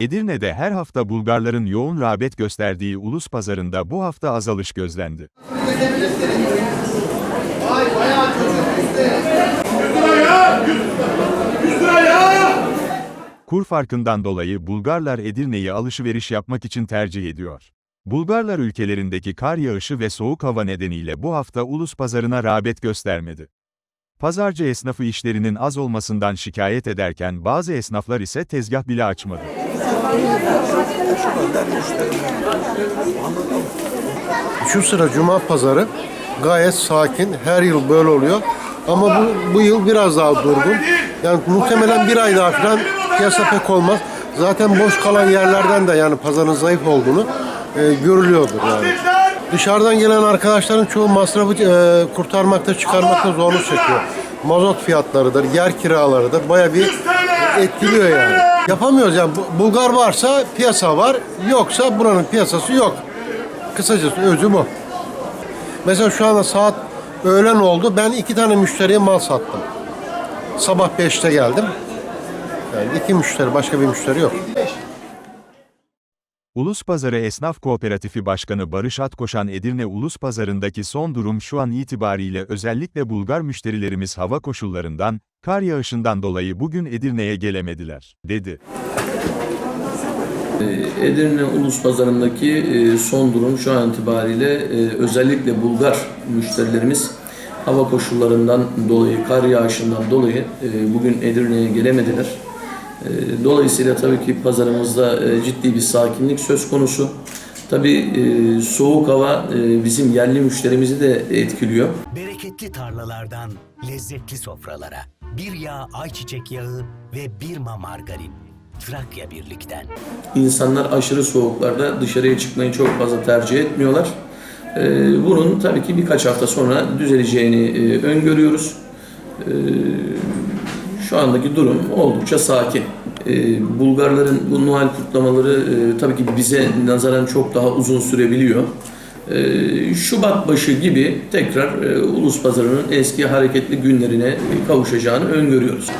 Edirne'de her hafta Bulgarların yoğun rağbet gösterdiği ulus pazarında bu hafta azalış gözlendi. Kur farkından dolayı Bulgarlar Edirne'yi alışveriş yapmak için tercih ediyor. Bulgarlar ülkelerindeki kar yağışı ve soğuk hava nedeniyle bu hafta ulus pazarına rağbet göstermedi. Pazarcı esnafı işlerinin az olmasından şikayet ederken bazı esnaflar ise tezgah bile açmadı. Şu sıra Cuma pazarı gayet sakin. Her yıl böyle oluyor. Ama bu, bu yıl biraz daha durgun. Yani muhtemelen bir ay daha falan piyasa pek olmaz. Zaten boş kalan yerlerden de yani pazarın zayıf olduğunu e, görülüyordur yani. Dışarıdan gelen arkadaşların çoğu masrafı e, kurtarmakta, çıkarmakta zorluk çekiyor. Mazot fiyatlarıdır, yer kiralarıdır. Baya bir etkiliyor yani. Yapamıyoruz yani. Bu- Bulgar varsa piyasa var, yoksa buranın piyasası yok. Kısacası özü bu. Mesela şu anda saat öğlen oldu. Ben iki tane müşteriye mal sattım. Sabah 5'te geldim. Yani iki müşteri, başka bir müşteri yok. Ulus Pazarı Esnaf Kooperatifi Başkanı Barış Atkoşan Edirne Ulus Pazarı'ndaki son durum şu an itibariyle özellikle Bulgar müşterilerimiz hava koşullarından, kar yağışından dolayı bugün Edirne'ye gelemediler, dedi. Edirne Ulus Pazarı'ndaki e, son durum şu an itibariyle e, özellikle Bulgar müşterilerimiz hava koşullarından dolayı, kar yağışından dolayı e, bugün Edirne'ye gelemediler. E, Dolayısıyla tabii ki pazarımızda e, ciddi bir sakinlik söz konusu. Tabii e, soğuk hava e, bizim yerli müşterimizi de etkiliyor. Bereketli tarlalardan lezzetli sofralara. Bir yağ ayçiçek yağı ve bir ma margarin. Trakya birlikten. İnsanlar aşırı soğuklarda dışarıya çıkmayı çok fazla tercih etmiyorlar. Ee, Bunun tabii ki birkaç hafta sonra düzeleceğini öngörüyoruz. Şu andaki durum oldukça sakin. Ee, Bulgarların bu Noel kutlamaları e, tabii ki bize nazaran çok daha uzun sürebiliyor. Ee, Şubat başı gibi tekrar e, Ulus Pazarı'nın eski hareketli günlerine kavuşacağını öngörüyoruz.